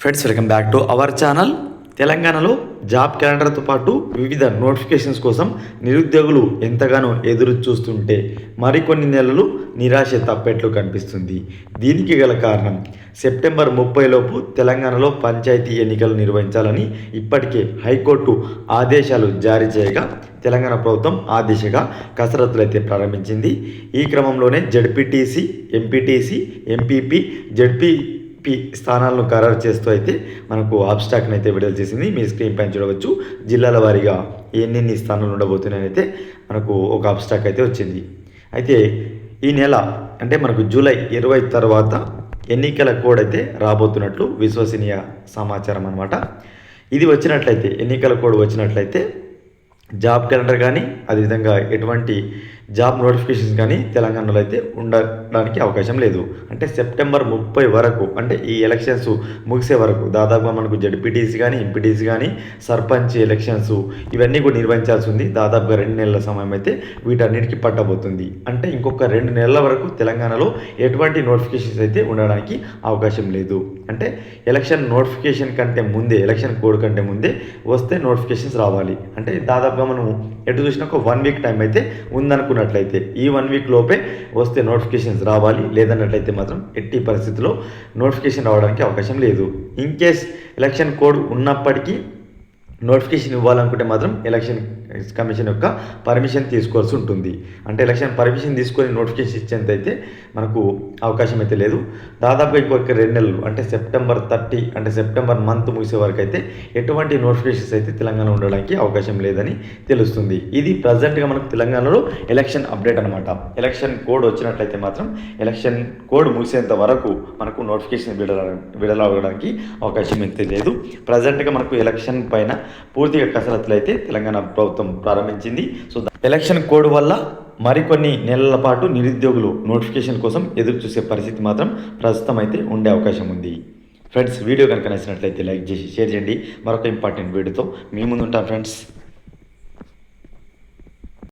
Friends welcome back to our channel తెలంగాణలో job క్యాలెండర్తో పాటు వివిధ నోటిఫికేషన్స్ కోసం నిరుద్యోగులు ఎంతగానో ఎదురు చూస్తుంటే మరికొన్ని నెలలు నిరాశ తప్పేట్లు కనిపిస్తుంది. దీనికి గల కారణం సెప్టెంబర్ ముప్పైలోపు తెలంగాణలో పంచాయతీ ఎన్నికలు నిర్వహించాలని ఇప్పటికే హైకోర్టు ఆదేశాలు జారీ చేయగా తెలంగాణ ప్రభుత్వం ఆ దిశగా కసరత్తులు అయితే ప్రారంభించింది. ఈ క్రమంలోనే ZPTC MPTC MPP ZP P స్థానాలను ఖరారు చేస్తూ అయితే మనకు ఆబ్స్టాక్ని అయితే విడుదల చేసింది. మీ స్క్రీన్ పైన చూడవచ్చు. జిల్లాల వారీగా ఎన్నెన్ని స్థానాలు ఉండబోతున్నాయని అయితే మనకు ఒక ఆబ్స్టాక్ అయితే వచ్చింది. అయితే ఈ నెల అంటే మనకు జూలై ఇరవై తర్వాత ఎన్నికల కోడ్ అయితే రాబోతున్నట్లు విశ్వసనీయ సమాచారం అనమాట ఇది వచ్చినట్లయితే ఎన్నికల కోడ్ వచ్చినట్లయితే జాబ్ క్యాలెండర్ కానీ అదేవిధంగా ఎటువంటి జాబ్ నోటిఫికేషన్స్ కానీ తెలంగాణలో అయితే ఉండడానికి అవకాశం లేదు. అంటే సెప్టెంబర్ ముప్పై వరకు అంటే ఈ ఎలక్షన్స్ ముగిసే వరకు దాదాపుగా మనకు జడ్పీటీసీ కానీ ఎంపీటీసీ కానీ సర్పంచ్ ఎలక్షన్స్ ఇవన్నీ కూడా నిర్వహించాల్సి ఉంది. దాదాపుగా రెండు నెలల సమయం అయితే వీటన్నిటికీ పట్టబోతుంది. అంటే ఇంకొక రెండు నెలల వరకు తెలంగాణలో ఎటువంటి నోటిఫికేషన్స్ అయితే ఉండడానికి అవకాశం లేదు. అంటే ఎలక్షన్ నోటిఫికేషన్ కంటే ముందే ఎలక్షన్ కోడ్ కంటే ముందే వస్తే నోటిఫికేషన్స్ రావాలి. అంటే దాదాపుగా మనం ఎటు చూసినా ఒక వన్ వీక్ టైం అయితే అనుకున్నట్లయితే ఈ వన్ వీక్ లోపే వస్తే నోటిఫికేషన్స్ రావాలి. లేదన్నట్లయితే మాత్రం ఎట్టి పరిస్థితిలో నోటిఫికేషన్ రావడానికి అవకాశం లేదు. ఇన్ కేస్ ఎలక్షన్ కోడ్ ఉన్నప్పటికీ నోటిఫికేషన్ ఇవ్వాలనుకుంటే మాత్రం ఎలక్షన్ కమిషన్ యొక్క పర్మిషన్ తీసుకోవాల్సి ఉంటుంది. అంటే ఎలక్షన్ పర్మిషన్ తీసుకొని నోటిఫికేషన్ ఇచ్చేంత అయితే మనకు అవకాశం అయితే లేదు. దాదాపుగా ఇంకొక రెండు నెలలు అంటే సెప్టెంబర్ థర్టీ అంటే సెప్టెంబర్ మంత్ ముగిసే వరకు అయితే ఎటువంటి నోటిఫికేషన్స్ అయితే తెలంగాణ ఉండడానికి అవకాశం లేదని తెలుస్తుంది. ఇది ప్రజెంట్గా మనకు తెలంగాణలో ఎలక్షన్ అప్డేట్ అనమాట ఎలక్షన్ కోడ్ వచ్చినట్లయితే మాత్రం ఎలక్షన్ కోడ్ ముగిసేంత వరకు మనకు నోటిఫికేషన్ విడల విడుదలవ్వడానికి అవకాశం అయితే లేదు. ప్రజెంట్గా మనకు ఎలక్షన్ పైన పూర్తిగా కసరత్తులు అయితే తెలంగాణ ప్రభుత్వం ప్రారంభించింది. సో ఎలక్షన్ కోడ్ వల్ల మరికొన్ని నెలల పాటు నిరుద్యోగులు నోటిఫికేషన్ కోసం ఎదురు చూసే పరిస్థితి మాత్రం ప్రస్తుతం అయితే ఉండే అవకాశం ఉంది. ఫ్రెండ్స్ వీడియో కనుక నచ్చినట్లయితే లైక్ చేసి షేర్ చేయండి. మరొక ఇంపార్టెంట్ వీడియోతో మీ ముందు ఉంటాం ఫ్రెండ్స్.